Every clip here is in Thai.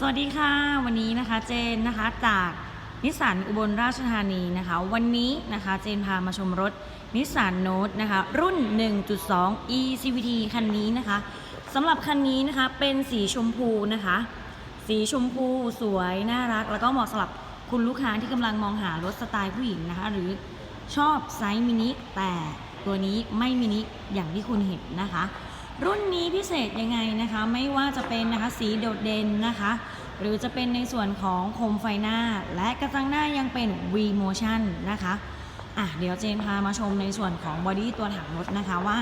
สวัสดีค่ะวันนี้นะคะเจนนะคะจากนิสสันอุบลราชธานีนะคะ วันนี้นะคะเจนพามาชมรถนิสสันโนตนะคะ รุ่น 1.2 e CVT คันนี้นะคะสำหรับคันนี้นะคะเป็นสีชมพูนะคะ สีชมพูสวยน่ารัก แล้วก็เหมาะสำหรับคุณลูกค้าที่กำลังมองหารถสไตล์ผู้หญิงนะคะ หรือชอบไซส์มินิแต่ตัวนี้ไม่มินิอย่างที่คุณเห็นนะคะ รุ่นนี้พิเศษยังไงนะคะไม่ว่าจะเป็นนะคะสีโดดเด่นนะคะ หรือจะเป็นในส่วนของโคมไฟหน้า และกระจังหน้ายังเป็น V motion นะคะอะเดี๋ยวเจนพามาชมในส่วนของบอดี้ตัวถังรถนะคะว่า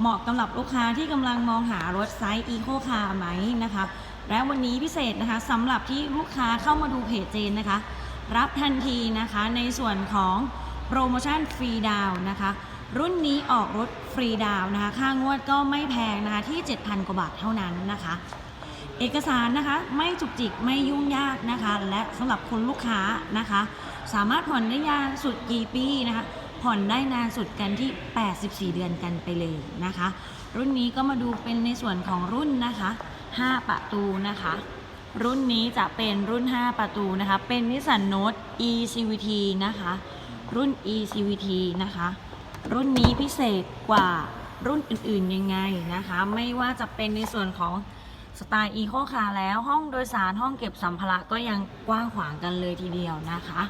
เหมาะสำหรับลูกค้าที่กำลังมองหารถไซส์ Eco Car ไหมนะคะ และวันนี้พิเศษนะคะสำหรับที่ลูกค้าเข้ามาดูเพจเจนนะคะ รับทันทีนะคะในส่วนของโปรโมชั่นฟรีดาวน์นะคะ รุ่นนี้ออกรถฟรีดาวนะคะ ค่างวดก็ไม่แพงนะคะที่ 7,000 กว่าบาทเท่านั้นนะคะ เอกสารนะคะไม่จุกจิกไม่ยุ่งยากนะคะ และสำหรับคนลูกค้านะคะ สามารถผ่อนได้ยานสุดกี่ปีนะคะ ผ่อนได้นานสุดกันที่ 84 เดือนกันไปเลยนะคะ รุ่นนี้ก็มาดูเป็นในส่วนของรุ่นนะคะ 5 ประตูนะคะรุ่นนี้จะเป็นรุ่น 5 ประตูนะคะ เป็นนิสสันโนต e CVT นะคะ รุ่น e CVT นะคะ รุ่นนี้พิเศษกว่ารุ่นอื่นๆยังไงนะคะ ไม่ว่าจะเป็นในส่วนของสไตล์อีโคคาร์แล้วห้องโดยสารห้องเก็บสัมภาระก็ยังกว้างขวางกันเลยทีเดียวนะคะ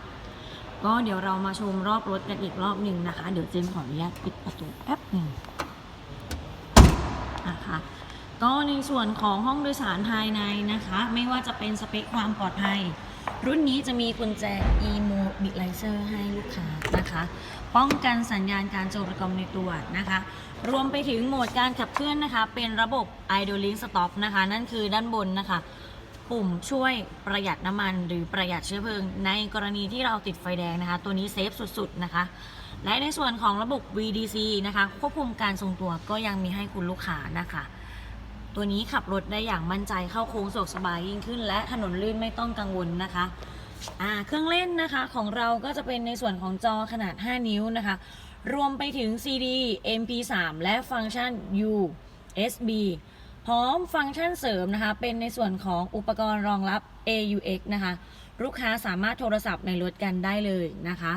ก็เดี๋ยวเรามาชมรอบรถกันอีกรอบหนึ่งนะคะ เดี๋ยวเจมขออนุญาตปิดประตูแป๊บหนึ่งนะคะ ก็ในส่วนของห้องโดยสารภายในนะคะ ไม่ว่าจะเป็นสเปคความปลอดภัย รุ่นนี้จะมีกุญแจ e-mobilizer ให้ลูกค้านะคะ ป้องกันสัญญาณการโจรกรรมในตัวนะคะ รวมไปถึงโหมดการขับเคลื่อนนะคะ เป็นระบบ idling stop นะคะ นั่นคือด้านบนนะคะ ปุ่มช่วยประหยัดน้ำมันหรือประหยัดเชื้อเพลิง ในกรณีที่เราติดไฟแดงนะคะ ตัวนี้เซฟสุดๆนะคะและในส่วนของระบบ VDC นะคะ ควบคุมการทรงตัวก็ยังมีให้คุณลูกค้านะคะ ตัวนี้ขับรถได้อย่างมั่นใจเข้าโค้งสะดวกสบายยิ่งขึ้น และถนนลื่นไม่ต้องกังวลนะคะอ่าเครื่องเล่นนะคะของเราก็จะเป็นในส่วนของจอขนาด 5 นิ้วนะคะ รวมไปถึง CD MP3 และฟังก์ชัน USB พร้อมฟังก์ชันเสริมนะคะ เป็นในส่วนของอุปกรณ์รองรับ AUX นะคะ ลูกค้าสามารถโทรศัพท์ในรถกันได้เลยนะคะ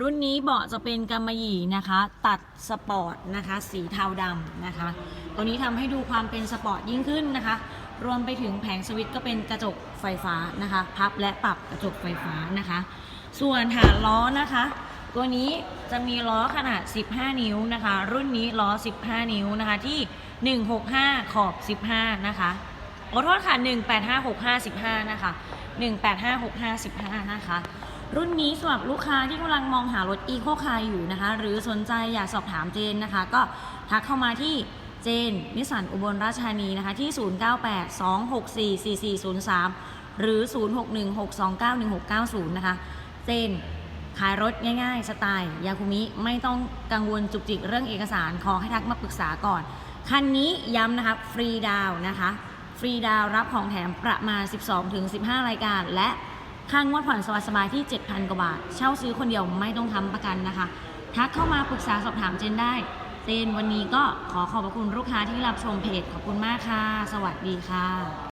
รุ่นนี้เบาะจะเป็นกำมะหยี่นะคะ ตัดสปอร์ตนะคะ สีเทาดำนะคะ ตัวนี้ทำให้ดูความเป็นสปอร์ตยิ่งขึ้นนะคะ รวมไปถึงแผงสวิตช์ก็เป็นกระจกไฟฟ้านะคะ พับและปรับกระจกไฟฟ้านะคะ ส่วนฐานล้อนะคะ ตัวนี้จะมีล้อขนาด 15 นิ้วนะคะ รุ่นนี้ล้อ 15 นิ้วนะคะที่ 165 ขอบ 15 นะคะขอโทษค่ะ 1856515นะคะ 1856515นะคะ รุ่นนี้สำหรับลูกค้าที่กำลังมองหารถอีโคคาร์อยู่นะคะ หรือสนใจอยากสอบถามเจนนะคะ ก็ทักเข้ามาที่เจนนิสสันอุบลราชธานีนะคะที่ 0982644403 หรือ 0616291690 นะคะ เจนขายรถง่ายๆ สไตล์ ยาคุมิไม่ต้องกังวลจุกจิกเรื่องเอกสารขอให้ทักมาปรึกษาก่อน คันนี้ย้ำนะคะฟรีดาวนะคะ ฟรีดาวรับของแถมประมาณ 12-15 รายการและ ค่างวดผ่อนสบายๆที่ 7,000 กว่าบาท เช่าซื้อคนเดียวไม่ต้องทำประกันนะคะ ทักเข้ามาปรึกษาสอบถามเจนได้เจนวันนี้ก็ขอขอบพระคุณลูกค้าที่รับชมเพจขอบคุณมากค่ะ สวัสดีค่ะ